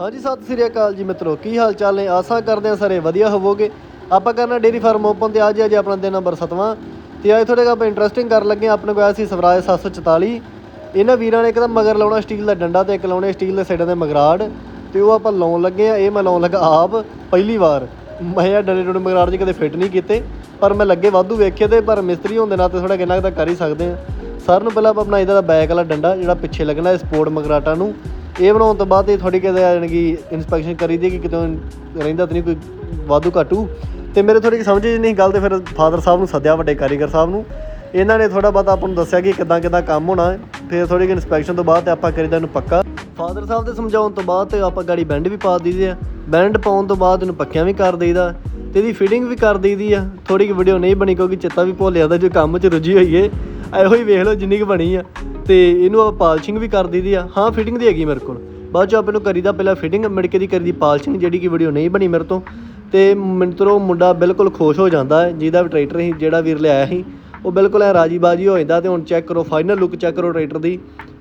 ਹਾਂਜੀ, ਸਤਿ ਸ੍ਰੀ ਅਕਾਲ ਜੀ ਮਿੱਤਰੋ, ਕੀ ਹਾਲ ਚਾਲ ਨੇ? ਆਸਾਂ ਕਰਦੇ ਆ ਸਾਰੇ ਵਧੀਆ ਹੋਵੋਗੇ। ਆਪਾਂ ਕਰਨਾ ਡੇਰੀ ਫਾਰਮ ਓਪਨ ਤੇ ਅੱਜ ਅੱਜ ਆਪਣਾ ਦਿਨ ਨੰਬਰ 7ਵਾਂ ਤੇ ਅੱਜ ਥੋੜੇ ਜਿਹਾ ਆਪਾਂ ਇੰਟਰਸਟਿੰਗ ਕਰਨ ਲੱਗੇ ਹਾਂ। ਆਪਣੇ ਕੋਲ ਆਇਆ ਸੀ ਸਵਰਾਜ 744 ਇਹਨਾਂ ਵੀਰਾਂ ਨੇ ਇੱਕ ਤਾਂ ਮਗਰ ਲਾਉਣਾ ਸਟੀਲ ਦਾ ਡੰਡਾ ਤੇ ਇੱਕ ਲਾਉਣੇ ਸਟੀਲ ਦੇ ਸਾਈਡਾਂ ਦੇ ਮਗਰਾੜ। ਤੇ ਉਹ ਆਪਾਂ ਲਾਉਣ ਲੱਗੇ ਆ ਇਹ ਮੈਂ ਲਾਉਣ ਲੱਗਾ ਆਪ, ਪਹਿਲੀ ਵਾਰ। ਮੈਂ ਇਹ ਡੰਡੇ ਡੁੰਡੇ ਮਗਰਾੜ ਜੀ ਕਦੇ ਫਿੱਟ ਨਹੀਂ ਕੀਤੇ। ਪਰ ਮੈਂ ਲੱਗੇ ਵਾਧੂ ਵੇਖੇ ਤੇ ਪਰ ਮਿਸਤਰੀ ਹੁੰਦੇ ਦੇ ਨਾਤੇ ਥੋੜਾ ਕਿੰਨਾ ਕੁ ਤਾਂ ਕਰ ਹੀ ਸਕਦੇ ਆ ਸਾਰਿਆਂ ਨੂੰ ਪਹਿਲਾਂ ਆਪਾਂ ਆਪਣਾ ਇਹਦਾ ਬੈਕ ਵਾਲਾ ਡੰਡਾ ਜਿਹੜਾ ਪਿੱਛੇ ਲੱਗਣਾ ਹੈ ਸਪੋਰਟ ਮਗਰਾਟਾਂ ਨੂੰ। ਇਹ ਬਣਾਉਣ ਤੋਂ ਬਾਅਦ ਇਹ ਥੋੜੀ ਕਿਤੇ ਯਾਨੀ ਕਿ ਇਨਸਪੈਕਸ਼ਨ ਕਰੀ ਦੀ ਕਿ ਕਿਤੇ ਰਹਿੰਦਾ ਤਾਂ ਨਹੀਂ, ਕੋਈ ਵਾਧੂ ਘਾਟੂ। ਤੇ ਮੇਰੇ ਥੋੜੀ ਸਮਝ ਨਹੀਂ ਗੱਲ ਤੇ ਫਿਰ ਫਾਦਰ ਸਾਹਿਬ ਨੂੰ ਸੱਦਿਆ, ਵੱਡੇ ਕਾਰੀਗਰ ਸਾਹਿਬ ਨੂੰ। ਇਹਨਾਂ ਨੇ ਥੋੜਾ ਬਹੁਤਾ ਆਪਾਂ ਨੂੰ ਦੱਸਿਆ ਕਿ ਕਿਦਾਂ ਕਿਦਾਂ ਕੰਮ ਹੋਣਾ। ਹੈ ਫਿਰ ਥੋੜੀ ਜਿਹੀ ਇਨਸਪੈਕਸ਼ਨ ਤੋਂ ਬਾਅਦ ਤੇ ਆਪਾਂ ਕਰੀਦਾ ਇਹਨੂੰ ਪੱਕਾ। ਫਾਦਰ ਸਾਹਿਬ ਦੇ ਸਮਝਾਉਣ ਤੋਂ ਬਾਅਦ ਤੇ ਆਪਾਂ ਗਾੜੀ ਬੈਂਡ ਵੀ ਪਾ ਦਈਦੇ ਆ। ਬੈਂਡ ਪਾਉਣ ਤੋਂ ਬਾਅਦ ਇਹਨੂੰ ਪੱਕਿਆਂ ਵੀ ਕਰ ਦੇਈਦਾ। ਤੇ ਇਹਦੀ ਫਿਟਿੰਗ ਵੀ ਕਰ ਦਈਦੀ ਆ। ਥੋੜੀ ਜਿਹੀ ਵੀਡੀਓ ਨਹੀਂ ਬਣੀ ਕਿਉਂਕਿ ਚਿੱਤਾ ਵੀ ਭੁੱਲ ਜਾਂਦਾ ਜੋ ਕੰਮ 'ਚ ਰੁੱਝੀ ਹੋਈਏ। ਇਹੋ ਹੀ ਵੇਖ ਲਓ ਜਿੰਨੀ ਕੁ ਬਣੀ ਆ। ਤੇ ਇਹਨੂੰ ਆਪਾਂ ਪਾਲਿਸ਼ਿੰਗ ਵੀ ਕਰ ਦਈਦੀ ਆ। ਹਾਂ ਫਿਟਿੰਗ ਦੀ ਹੈਗੀ ਮੇਰੇ ਕੋਲ। ਬਾਅਦ ਚ ਆਪਾਂ ਨੂੰ ਕਰੀਦਾ ਪਹਿਲਾਂ ਫਿਟਿੰਗ ਮਿੜਕੇ ਦੀ ਕਰੀਦੀ ਪਾਲਿਸ਼ਿੰਗ, ਜਿਹੜੀ ਕਿ ਵੀਡੀਓ ਨਹੀਂ ਬਣੀ ਮੇਰੇ ਤੋਂ। ਤੇ ਮਿੰਟਰੋ ਮੁੰਡਾ ਬਿਲਕੁਲ ਖੁਸ਼ ਹੋ ਜਾਂਦਾ ਹੈ, ਜਿਹਦਾ ਵੀ ਟਰੈਕਟਰ ਸੀ, ਜਿਹੜਾ ਵੀਰ ਲਿਆਇਆ ਸੀ। ਉਹ ਬਿਲਕੁਲ ਐ ਰਾਜੀ ਬਾਜੀ ਹੋ ਜਾਂਦਾ ਤੇ ਹੁਣ ਚੈੱਕ ਕਰੋ ਫਾਈਨਲ ਲੁੱਕ ਚੈੱਕ ਕਰੋ ਟਰੈਕਟਰ ਦੀ।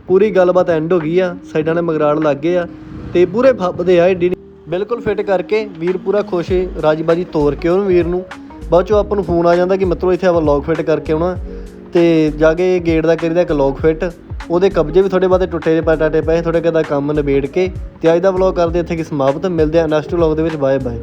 ਪੂਰੀ ਗੱਲਬਾਤ ਐਂਡ ਹੋ ਗਈ ਆ, ਸਾਈਡਾਂ ਨੇ ਮਗਰਾੜ ਲੱਗ ਗਏ ਆ। ਤੇ ਪੂਰੇ ਫੱਬਦੇ ਆ, ਏਡੀ ਬਿਲਕੁਲ ਫਿੱਟ ਕਰਕੇ ਵੀਰ ਪੂਰਾ ਖੁਸ਼ ਹੈ ਰਾਜੀ ਬਾਜੀ ਤੋਰ ਕੇ ਉਹਨੂੰ ਵੀਰ ਨੂੰ। ਬਾਅਦ ਚੋਂ ਆਪਾਂ ਨੂੰ ਫੋਨ ਆ ਜਾਂਦਾ ਕਿ ਮਿੱਤਰੋ, ਇੱਥੇ ਆਪਾਂ ਲੌਕ ਫਿੱਟ ਕਰਕੇ ਆਉਣਾ। ਤੇ ਜਾ ਕੇ ਗੇਟ ਦਾ ਕਰੀਦਾ ਇੱਕ ਲੌਕ ਫਿੱਟ ਉਹਦੇ ਕਬਜੇ ਵੀ ਥੋੜੇ ਬਾਤੇ ਟੁੱਟੇ ਜਿਹੇ ਟਾਟੇ ਪਏ ਥੋੜੇ ਕਿਦਾ ਕੰਮ ਨਿਬੇੜ ਕੇ ਤੇ ਅੱਜ ਦਾ ਵਲੌਗ ਕਰਦੇ ਇੱਥੇ ਕਿ ਸਮਾਪਤ, ਮਿਲਦੇ ਆ ਨੈਕਸਟ ਵਲੌਗ ਦੇ ਵਿੱਚ ਬਾਏ ਬਾਏ